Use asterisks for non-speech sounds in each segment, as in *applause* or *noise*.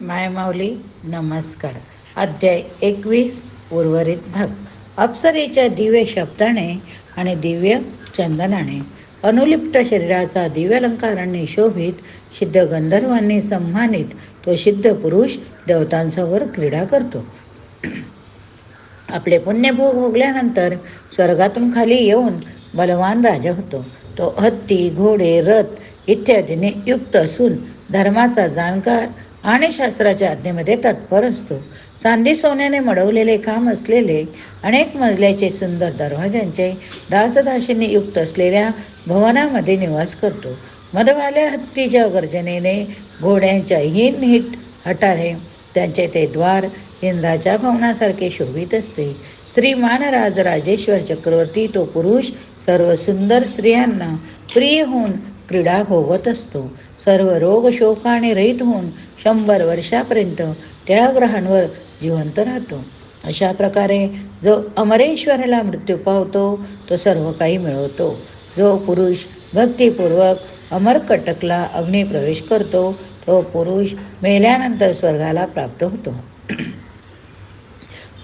मायमाऊली नमस्कार. अध्याय एकवीस उर्वरित भाग. अप्सरेच्या दिव्य शब्दाने आणि दिव्य चंदनाने अनुलिप्त शरीराचा दिव्यालंकाराने शोभित सिद्ध गंधर्वांनी सन्मानित तो सिद्ध पुरुष देवतांसमोर क्रीडा करतो. आपले पुण्यभोग भोगल्यानंतर स्वर्गातून खाली येऊन बलवान राजा होतो. तो हत्ती घोडे रथ इत्यादीने युक्त असून धर्माचा जाणकार आणि शास्त्राच्या आज्ञेमध्ये तत्पर असतो. चांदी सोन्याने मडवलेले काम असलेले अनेक मजल्याचे सुंदर दरवाजांचे दासदाशींनी युक्त असलेल्या भवनामध्ये निवास करतो. मधवाल्या हत्तीच्या गर्जनेने घोड्यांच्या हिन हिट हटाळे त्यांचे ते द्वार इंद्राच्या भवनासारखे शोभित असते. स्त्रीमान राज राजेश्वर चक्रवर्ती तो पुरुष सर्व सुंदर स्त्रियांना प्रिय होऊन क्रीडा भोगत असतो. सर्व रोग शोकाने रहित होऊन शंभर वर्षापर्यंत त्या ग्रहांवर जिवंत राहतो. अशा प्रकारे जो अमरेश्वराला मृत्यू पावतो तो सर्व काही मिळवतो. जो पुरुष भक्तिपूर्वक अमरकटकला अग्निप्रवेश करतो तो पुरुष मेल्यानंतर स्वर्गाला प्राप्त होतो. *clears throat*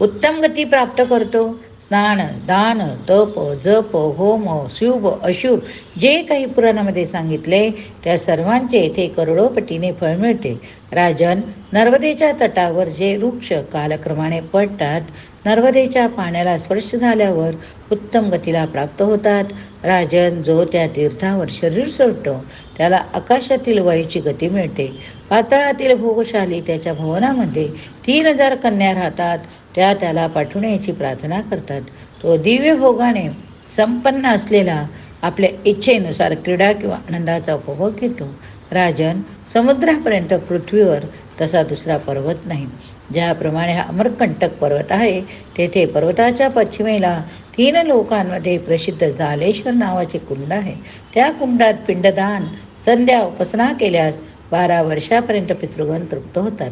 उत्तम गती प्राप्त करतो. स्नान दान तप जप होम शुभ अशुभ जे काही पुराणामध्ये सांगितले त्या सर्वांचे येथे करोडोपटीने फळ मिळते. राजन नर्मदेच्या तटावर जे वृक्ष कालक्रमाने पडतात नर्मदेच्या पाण्याला स्पर्श झाल्यावर उत्तम गतीला प्राप्त होतात. राजन जो त्या तीर्थावर शरीर सोडतो त्याला आकाशातील वायूची गती मिळते. पातळातील भोगशाली त्याच्या भवनामध्ये तीन हजार कन्या राहतात त्या त्याला पाठवण्याची प्रार्थना करतात. तो दिव्य भोगाने संपन्न असलेला आपल्या इच्छेनुसार क्रीडा किंवा आनंदाचा उपभोग घेतो. राजन समुद्रापर्यंत पृथ्वीवर तसा दुसरा पर्वत नाही. ज्याप्रमाणे हा अमरकंटक पर्वत आहे तेथे पर्वताच्या पश्चिमेला तीन लोकांमध्ये प्रसिद्ध जालेश्वर नावाचे कुंड आहे. त्या कुंडात पिंडदान संध्या उपासना केल्यास बारा वर्षापर्यंत पितृगण तृप्त होतात.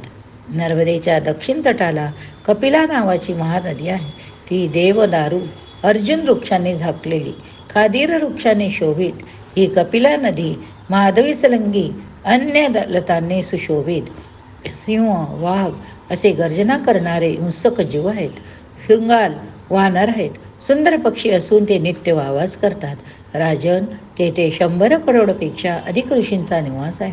नर्मदेच्या दक्षिण तटाला कपिला नावाची महानदी आहे. ती देवदारू अर्जुन वृक्षांनी झाकलेली खादीर वृक्षाने शोभित. ही कपिला नदी माधवी सलंगी अन्य लतांनी सुशोभित. सिंह वाघ असे गर्जना करणारे हिंसक जीव आहेत. शृंगाल वानर आहेत. सुंदर पक्षी असून ते नित्य आवाज करतात. राजन तेथे शंभर करोडपेक्षा अधिक ऋषींचा निवास आहे.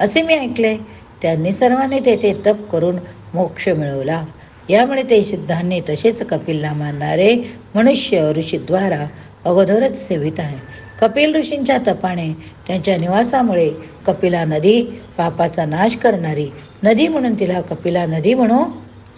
असे मी ऐकले. त्यांनी सर्वांनी तेथे तप करून मोक्ष मिळवला. यामुळे ते सिद्धांनी तसेच कपिलला मानणारे मनुष्य ऋषीद्वारा अगोदरच सेवित आहे. कपिल ऋषींच्या तपाने त्यांच्या निवासामुळे कपिला नदी पापाचा नाश करणारी नदी म्हणून तिला कपिला नदी म्हणू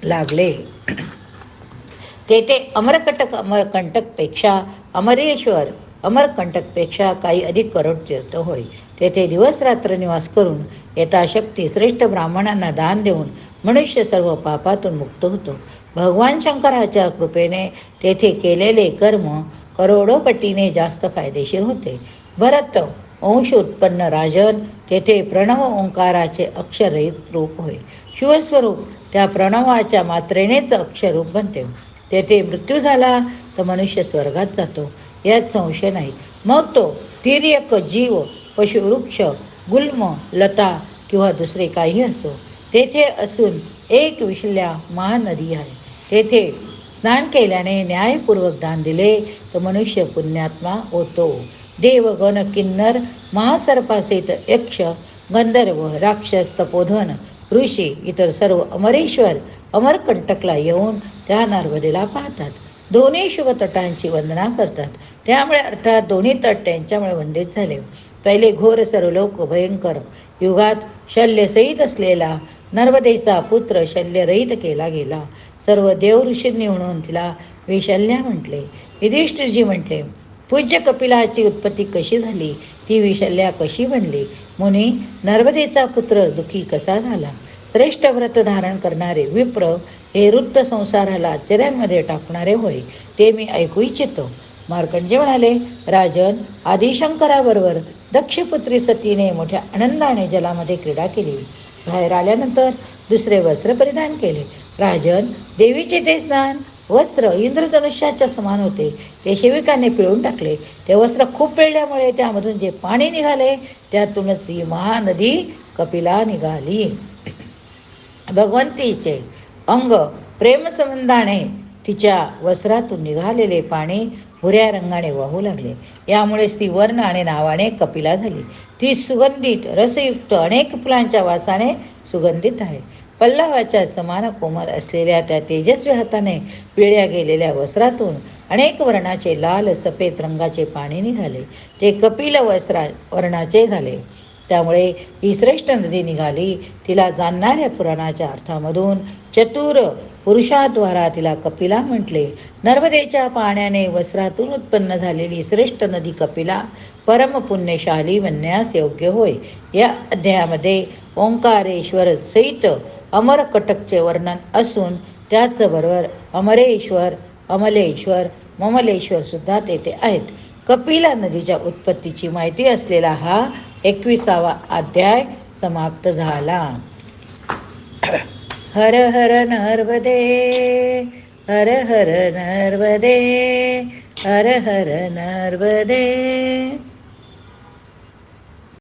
लागले. *clears throat* तेथे अमरकटक अमरकंटकपेक्षा अमरेश्वर अमरकंटकपेक्षा काही अधिक करोड तीर्थ होय तेथे दिवस रात्र निवास करून यथाशक्ती श्रेष्ठ ब्राह्मणांना दान देऊन मनुष्य सर्व पापातून मुक्त होतो. भगवान शंकराच्या कृपेने तेथे केलेले कर्म करोडोपटीने जास्त फायदेशीर होते. भरत अंश उत्पन्न राजन तेथे प्रणव ओंकाराचे अक्षरहित रूप होय. शिवस्वरूप त्या प्रणवाच्या मात्रेनेच अक्षरूप बनते. तेथे मृत्यू झाला तर मनुष्य स्वर्गात जातो. यात संशय नाही. मग तो तिर्यक जीव पशुवृक्ष गुल्म लता किंवा दुसरे काही असो तेथे असून एक विशल्या महानदी आहे. तेथे दान केल्याने न्यायपूर्वक दान दिले तर मनुष्य पुण्यात्मा होतो. देवगण किन्नर महासर्पासित यक्ष गंधर्व राक्षस तपोधन ऋषी इतर सर्व अमरेश्वर अमरकंटकला येऊन त्या नर्मदेला पाहतात. दोन्ही शुभ तटांची वंदना करतात. त्यामुळे अर्थात दोन्ही तट त्यांच्यामुळे वंदित झाले. पहिले घोर सर्वलोक भयंकर युगात शल्यसहित असलेला नर्मदेचा पुत्र शल्यरहित केला गेला. सर्व देव ऋषींनी म्हणून तिला विशल्या म्हटले. युधिष्ठिरजी म्हटले पूज्य कपिलाची उत्पत्ती कशी झाली? ती विशल्या कशी बनली? मुनी नर्मदेचा पुत्र दुखी कसा झाला? श्रेष्ठ व्रत धारण करणारे विप्र हे वृत्त संसाराला आश्चर्यांमध्ये टाकणारे होय ते मी ऐकू इच्छितो. मार्कंडे म्हणाले राजन आदिशंकराबरोबर दक्षपुत्री सतीने मोठ्या आनंदाने जलामध्ये क्रीडा केली. बाहेर आल्यानंतर दुसरे वस्त्र परिधान केले. राजन देवीचे ते स्नान वस्त्र इंद्रधनुष्याच्या समान होते. ते शिविकाने पिळून टाकले. ते वस्त्र खूप पिळल्यामुळे त्यामधून जे पाणी निघाले त्यातूनच ही महानदी कपिला निघाली. भगवंतीचे अंग प्रेमसंबंधाने तिच्या वस्त्रातून निघालेले पाणी भुऱ्या रंगाने वाहू लागले. यामुळेच ती वर्ण आणि नावाने कपिला झाली. ती सुगंधित रसयुक्त अनेक फुलांच्या वासाने सुगंधित आहे. पल्लवाच्या समान कोमल असलेल्या त्या तेजस्वी हाताने पिळ्या गेलेल्या वस्त्रातून अनेक वर्णाचे लाल सफेद रंगाचे पाणी निघाले. ते कपिल वस्त्रा वर्णाचे झाले. त्यामुळे ही श्रेष्ठ नदी निघाली. तिला जाणणाऱ्या पुराणाच्या अर्थामधून चतुर पुरुषाद्वारा तिला कपिला म्हटले. नर्मदेच्या पाण्याने वस्त्रातून उत्पन्न झालेली श्रेष्ठ नदी कपिला परमपुण्यशाली म्हणण्यास योग्य होय. या अध्यायामध्ये ओंकारेश्वर सहित अमरकटकचे वर्णन असून त्याचबरोबर अमरेश्वर अमलेश्वर ममलेश्वर सुद्धा तेथे आहेत. कपिला नदीच्या उत्पत्तीची माहिती असलेला हा एकविसावा अध्याय समाप्त झाला. हर हर नर्वदे हर हर नर्वदे हर हर नर्वदे